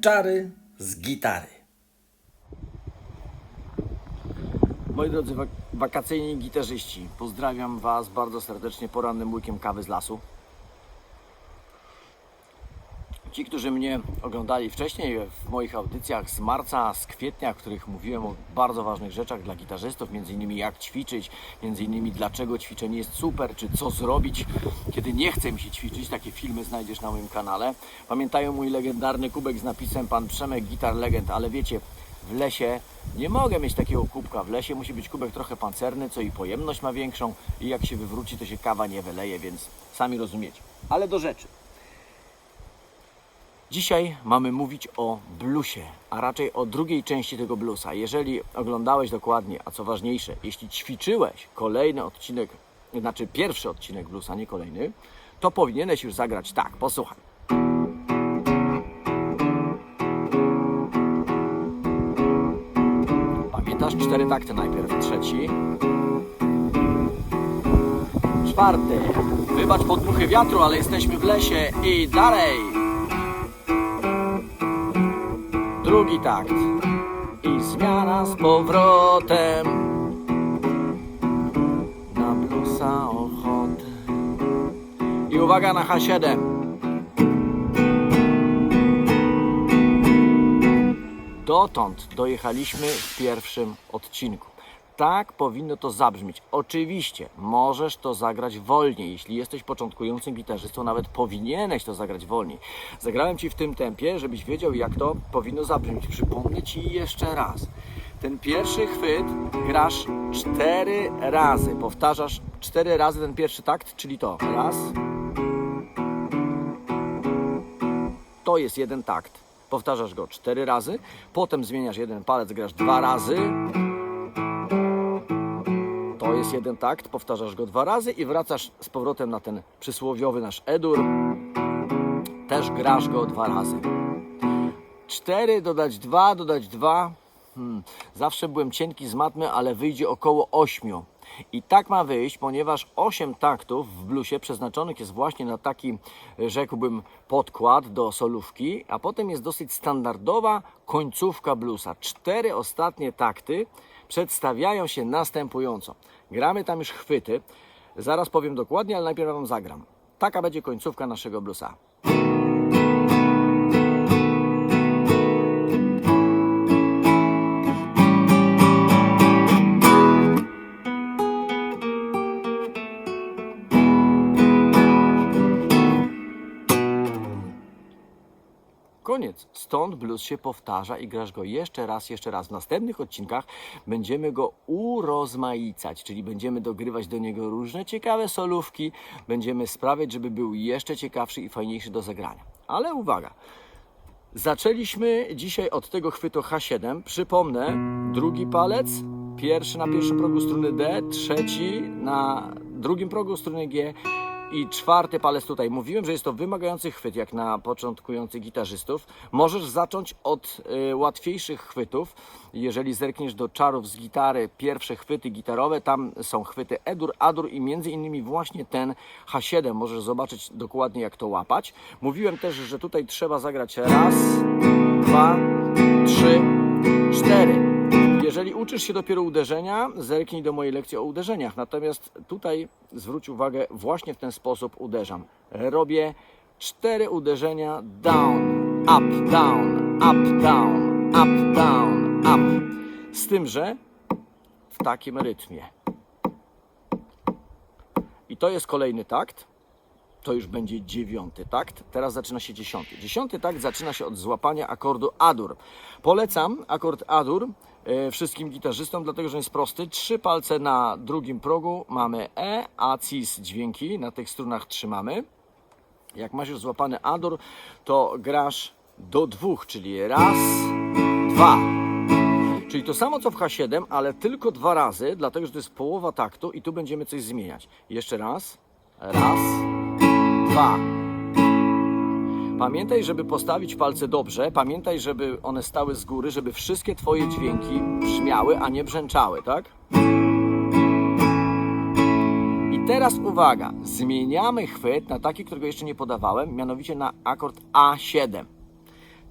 Czary z gitary. Moi drodzy wak- wakacyjni gitarzyści, pozdrawiam Was bardzo serdecznie porannym łykiem kawy z lasu. Ci, którzy mnie oglądali wcześniej w moich audycjach z marca, z kwietnia, w których mówiłem o bardzo ważnych rzeczach dla gitarzystów, między innymi jak ćwiczyć, między innymi dlaczego ćwiczenie jest super, czy co zrobić, kiedy nie chce mi się ćwiczyć, takie filmy znajdziesz na moim kanale. Pamiętają mój legendarny kubek z napisem Pan Przemek Gitar Legend, ale wiecie, w lesie nie mogę mieć takiego kubka. W lesie musi być kubek trochę pancerny, co i pojemność ma większą i jak się wywróci, to się kawa nie wyleje, więc sami rozumiecie. Ale do rzeczy. Dzisiaj mamy mówić o bluesie, a raczej o drugiej części tego bluesa. Jeżeli oglądałeś dokładnie, a co ważniejsze, jeśli ćwiczyłeś kolejny odcinek, znaczy pierwszy odcinek bluesa, nie kolejny, to powinieneś już zagrać tak. Posłuchaj. Pamiętasz? Cztery takty najpierw, trzeci. Czwarty. Wybacz podmuchy wiatru, ale jesteśmy w lesie i dalej. Drugi takt. I zmiana z powrotem. Na bluesa ochotę. I uwaga na H7. Dotąd dojechaliśmy w pierwszym odcinku. Tak powinno to zabrzmieć. Oczywiście możesz to zagrać wolniej. Jeśli jesteś początkującym gitarzystą, nawet powinieneś to zagrać wolniej. Zagrałem Ci w tym tempie, żebyś wiedział, jak to powinno zabrzmieć. Przypomnę Ci jeszcze raz. Ten pierwszy chwyt grasz cztery razy. Powtarzasz cztery razy ten pierwszy takt, czyli to. Raz. To jest jeden takt. Powtarzasz go cztery razy, potem zmieniasz jeden palec, grasz dwa razy. Jest jeden takt, powtarzasz go dwa razy i wracasz z powrotem na ten przysłowiowy nasz edur. Też grasz go dwa razy. Cztery dodać dwa, dodać dwa. Hmm. Zawsze byłem cienki z matmy, ale wyjdzie około ośmiu. I tak ma wyjść, ponieważ 8 taktów w bluesie przeznaczonych jest właśnie na taki, rzekłbym, podkład do solówki, a potem jest dosyć standardowa końcówka bluesa. Cztery ostatnie takty przedstawiają się następująco. Gramy tam już chwyty, zaraz powiem dokładnie, ale najpierw Wam zagram. Taka będzie końcówka naszego bluesa. Koniec. Stąd blues się powtarza i grasz go jeszcze raz, jeszcze raz. W następnych odcinkach będziemy go urozmaicać, czyli będziemy dogrywać do niego różne ciekawe solówki, będziemy sprawiać, żeby był jeszcze ciekawszy i fajniejszy do zagrania. Ale uwaga, Zaczęliśmy dzisiaj od tego chwytu H7. Przypomnę, drugi palec, pierwszy na pierwszym progu struny D, trzeci na drugim progu struny G i czwarty palec tutaj. Mówiłem, że jest to wymagający chwyt, jak na początkujących gitarzystów. Możesz zacząć od y, łatwiejszych chwytów. Jeżeli zerkniesz do czarów z gitary, pierwsze chwyty gitarowe, tam są chwyty E-dur, A-dur i między innymi właśnie ten H7. Możesz zobaczyć dokładnie, jak to łapać. Mówiłem też, że tutaj trzeba zagrać raz, dwa, trzy, cztery. Jeżeli uczysz się dopiero uderzenia, zerknij do mojej lekcji o uderzeniach. Natomiast tutaj zwróć uwagę, właśnie w ten sposób uderzam. Robię cztery uderzenia down, up, down, up, down, up, down, up. Z tym, że w takim rytmie. I to jest kolejny takt. To już będzie dziewiąty takt. Teraz zaczyna się dziesiąty. Dziesiąty takt zaczyna się od złapania akordu A-dur. Polecam akord A-dur e, wszystkim gitarzystom, dlatego że jest prosty. Trzy palce na drugim progu mamy E, A, cis dźwięki. Na tych strunach trzymamy. Jak masz już złapany A-dur, to grasz do dwóch, czyli raz, dwa. Czyli to samo co w H7, ale tylko dwa razy, dlatego że to jest połowa taktu i tu będziemy coś zmieniać. Jeszcze raz. Raz, dwa. Pamiętaj, żeby postawić palce dobrze. Pamiętaj, żeby one stały z góry, żeby wszystkie Twoje dźwięki brzmiały, a nie brzęczały, tak? I teraz uwaga, zmieniamy chwyt na taki, którego jeszcze nie podawałem, mianowicie na akord A7.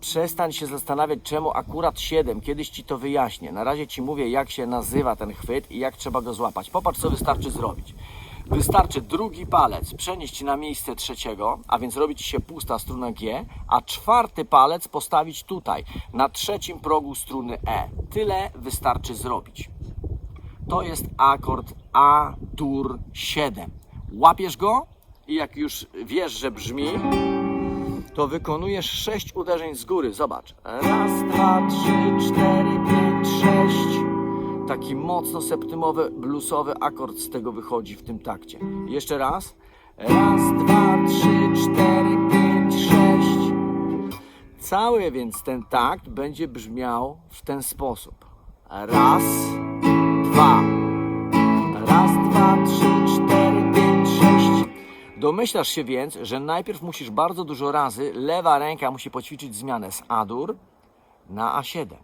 Przestań się zastanawiać, czemu akurat 7. Kiedyś ci to wyjaśnię. Na razie ci mówię, jak się nazywa ten chwyt i jak trzeba go złapać. Popatrz, co wystarczy zrobić. Wystarczy drugi palec przenieść na miejsce trzeciego, a więc robi ci się pusta struna G, a czwarty palec postawić tutaj, na trzecim progu struny E. Tyle wystarczy zrobić. To jest akord A dur 7. Łapiesz go i jak już wiesz, że brzmi, to wykonujesz 6 uderzeń z góry. Zobacz. Raz, dwa, trzy, cztery, pięć, sześć. Taki mocno septymowy, bluesowy akord z tego wychodzi w tym takcie. Jeszcze raz. Raz, dwa, trzy, cztery, pięć, sześć. Cały więc ten takt będzie brzmiał w ten sposób. Raz, dwa. Raz, dwa, trzy, cztery, pięć, sześć. Domyślasz się więc, że najpierw musisz bardzo dużo razy, lewa ręka musi poćwiczyć zmianę z A-dur na A7.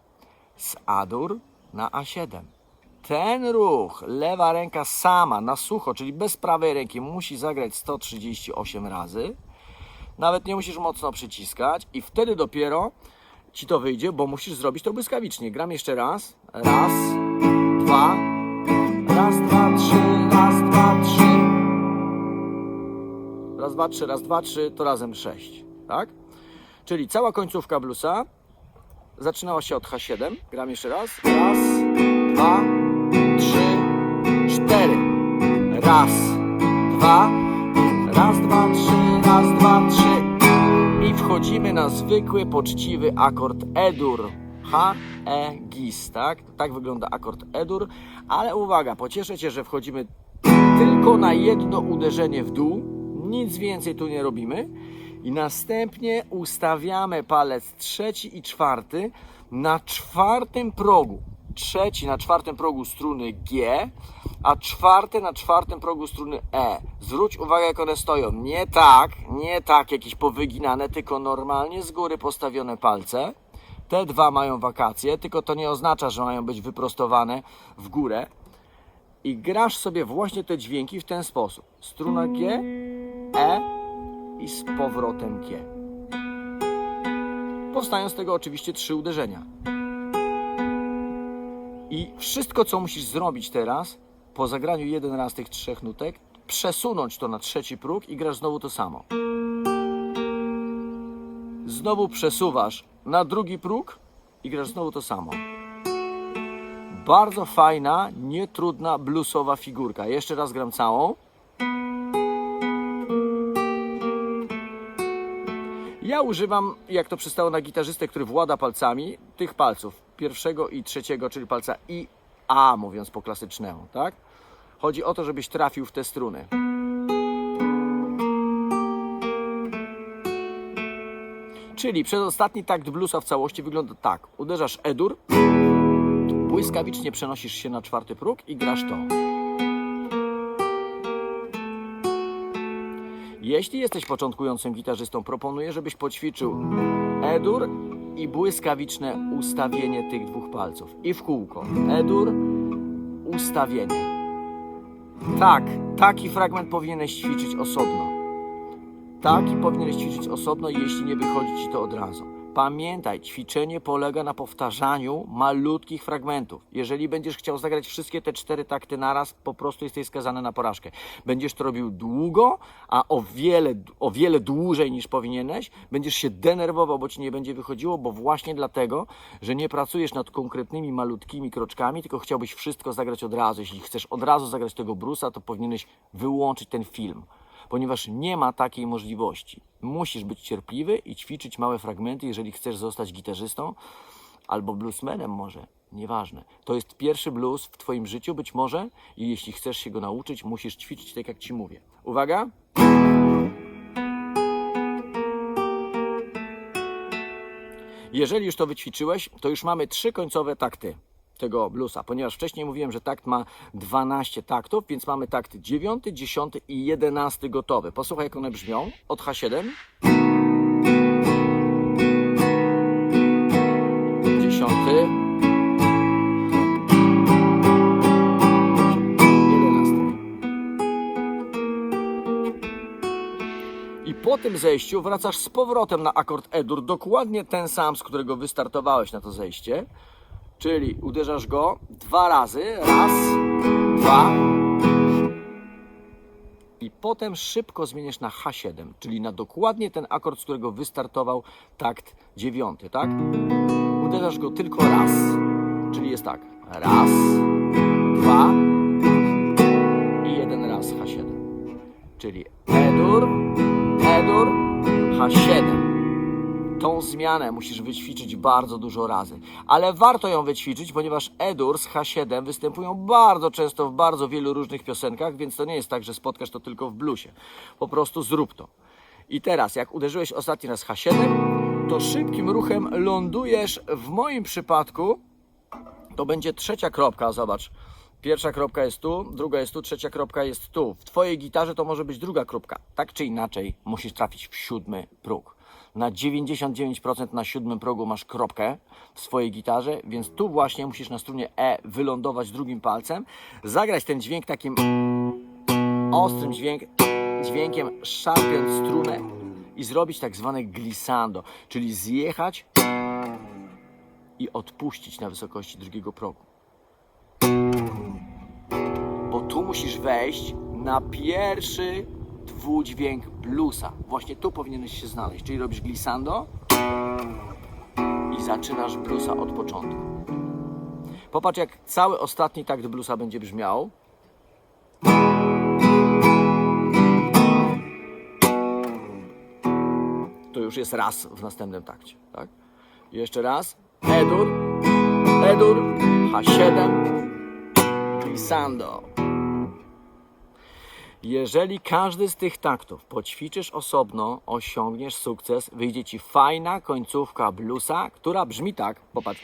Z A-dur na A7. Ten ruch, lewa ręka sama, na sucho, czyli bez prawej ręki, musi zagrać 138 razy. Nawet nie musisz mocno przyciskać i wtedy dopiero ci to wyjdzie, bo musisz zrobić to błyskawicznie. Gram jeszcze raz. Raz, dwa, raz, dwa, trzy, raz, dwa, trzy. Raz, dwa, trzy, raz, dwa, trzy, to razem sześć, tak? Czyli cała końcówka bluesa zaczynała się od H7. Gram jeszcze raz. Raz, dwa, Raz, dwa, raz, dwa, trzy, raz, dwa, trzy. I wchodzimy na zwykły, poczciwy akord E-dur. H, E, gis, tak? Tak wygląda akord E-dur. Ale uwaga, pocieszę Cię, że wchodzimy tylko na jedno uderzenie w dół. Nic więcej tu nie robimy. I następnie ustawiamy palec trzeci i czwarty na czwartym progu. Trzeci na czwartym progu struny G, a czwarty na czwartym progu struny E. Zwróć uwagę, jak one stoją. Nie tak, nie tak jakieś powyginane, tylko normalnie z góry postawione palce. Te dwa mają wakacje, tylko to nie oznacza, że mają być wyprostowane w górę. I grasz sobie właśnie te dźwięki w ten sposób. Struna G, E i z powrotem G. Powstają z tego oczywiście trzy uderzenia. I wszystko, co musisz zrobić teraz, po zagraniu jeden raz tych trzech nutek, przesunąć to na trzeci próg i grasz znowu to samo. Znowu przesuwasz na drugi próg i grasz znowu to samo. Bardzo fajna, nietrudna, bluesowa figurka. Jeszcze raz gram całą. Ja używam, jak to przystało na gitarzystę, który włada palcami, tych palców. Pierwszego i trzeciego, czyli palca I, A, mówiąc po klasycznemu, tak? Chodzi o to, żebyś trafił w te struny. Czyli przedostatni takt bluesa w całości wygląda tak. Uderzasz E-dur, błyskawicznie przenosisz się na czwarty próg i grasz to. Jeśli jesteś początkującym gitarzystą, proponuję, żebyś poćwiczył E-dur i błyskawiczne ustawienie tych dwóch palców. I w kółko. E-dur, ustawienie. Tak, taki fragment powinieneś ćwiczyć osobno. Taki powinieneś ćwiczyć osobno, jeśli nie wychodzi ci to od razu. Pamiętaj, ćwiczenie polega na powtarzaniu malutkich fragmentów. Jeżeli będziesz chciał zagrać wszystkie te cztery takty naraz, po prostu jesteś skazany na porażkę. Będziesz to robił długo, a o wiele, o wiele dłużej niż powinieneś. Będziesz się denerwował, bo ci nie będzie wychodziło, bo właśnie dlatego, że nie pracujesz nad konkretnymi malutkimi kroczkami, tylko chciałbyś wszystko zagrać od razu. Jeśli chcesz od razu zagrać tego Brusa, to powinieneś wyłączyć ten film ponieważ nie ma takiej możliwości. Musisz być cierpliwy i ćwiczyć małe fragmenty, jeżeli chcesz zostać gitarzystą albo bluesmanem może, nieważne. To jest pierwszy blues w Twoim życiu być może i jeśli chcesz się go nauczyć, musisz ćwiczyć tak jak Ci mówię. Uwaga! Jeżeli już to wyćwiczyłeś, to już mamy trzy końcowe takty tego bluesa, ponieważ wcześniej mówiłem, że takt ma 12 taktów, więc mamy takt 9, 10 i 11 gotowy. Posłuchaj, jak one brzmią. Od H7. 10. 11. I Po tym zejściu wracasz z powrotem na akord E-dur, dokładnie ten sam, z którego wystartowałeś na to zejście. Czyli uderzasz go dwa razy. Raz, dwa. I potem szybko zmieniasz na H7, czyli na dokładnie ten akord, z którego wystartował takt dziewiąty, tak? Uderzasz go tylko raz. Czyli jest tak. Raz, dwa i jeden raz H7. Czyli E-dur, E-dur, H7. Tą zmianę musisz wyćwiczyć bardzo dużo razy. Ale warto ją wyćwiczyć, ponieważ E-dur z H7 występują bardzo często w bardzo wielu różnych piosenkach, więc to nie jest tak, że spotkasz to tylko w bluesie. Po prostu zrób to. I teraz, jak uderzyłeś ostatni raz H7, to szybkim ruchem lądujesz w moim przypadku to będzie trzecia kropka, zobacz. Pierwsza kropka jest tu, druga jest tu, trzecia kropka jest tu. W Twojej gitarze to może być druga kropka. Tak czy inaczej musisz trafić w siódmy próg. Na 99% na siódmym progu masz kropkę w swojej gitarze, więc tu właśnie musisz na strunie E wylądować drugim palcem, zagrać ten dźwięk takim ostrym dźwięk, dźwiękiem, szarpiąc strunę i zrobić tak zwane glissando, czyli zjechać i odpuścić na wysokości drugiego progu. Bo tu musisz wejść na pierwszy dwudźwięk bluesa. Właśnie tu powinieneś się znaleźć. Czyli robisz glissando i zaczynasz bluesa od początku. Popatrz, jak cały ostatni takt bluesa będzie brzmiał. To już jest raz w następnym takcie, tak? Jeszcze raz. E-dur, E-dur, H7, glissando. Jeżeli każdy z tych taktów poćwiczysz osobno, osiągniesz sukces, wyjdzie ci fajna końcówka bluesa, która brzmi tak, popatrz.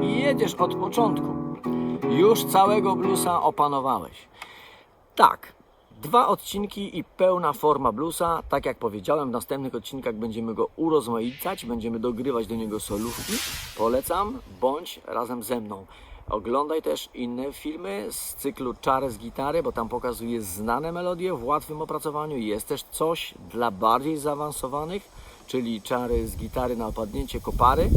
jedziesz od początku. Już całego bluesa opanowałeś. Tak, dwa odcinki i pełna forma bluesa. Tak jak powiedziałem, w następnych odcinkach będziemy go urozmaicać, będziemy dogrywać do niego solówki. Polecam, bądź razem ze mną. Oglądaj też inne filmy z cyklu Czary z gitary, bo tam pokazuję znane melodie w łatwym opracowaniu. Jest też coś dla bardziej zaawansowanych, czyli czary z gitary na opadnięcie kopary.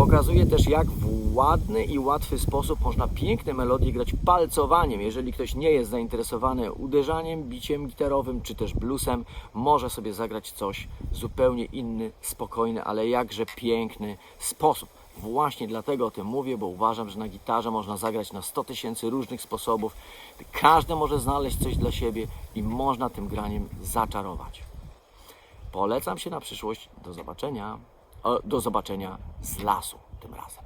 Pokazuje też, jak w ładny i łatwy sposób można piękne melodie grać palcowaniem. Jeżeli ktoś nie jest zainteresowany uderzaniem, biciem gitarowym czy też bluesem, może sobie zagrać coś zupełnie inny, spokojny, ale jakże piękny sposób. Właśnie dlatego o tym mówię, bo uważam, że na gitarze można zagrać na 100 tysięcy różnych sposobów. Każdy może znaleźć coś dla siebie i można tym graniem zaczarować. Polecam się na przyszłość. Do zobaczenia. O, do zobaczenia z lasu tym razem.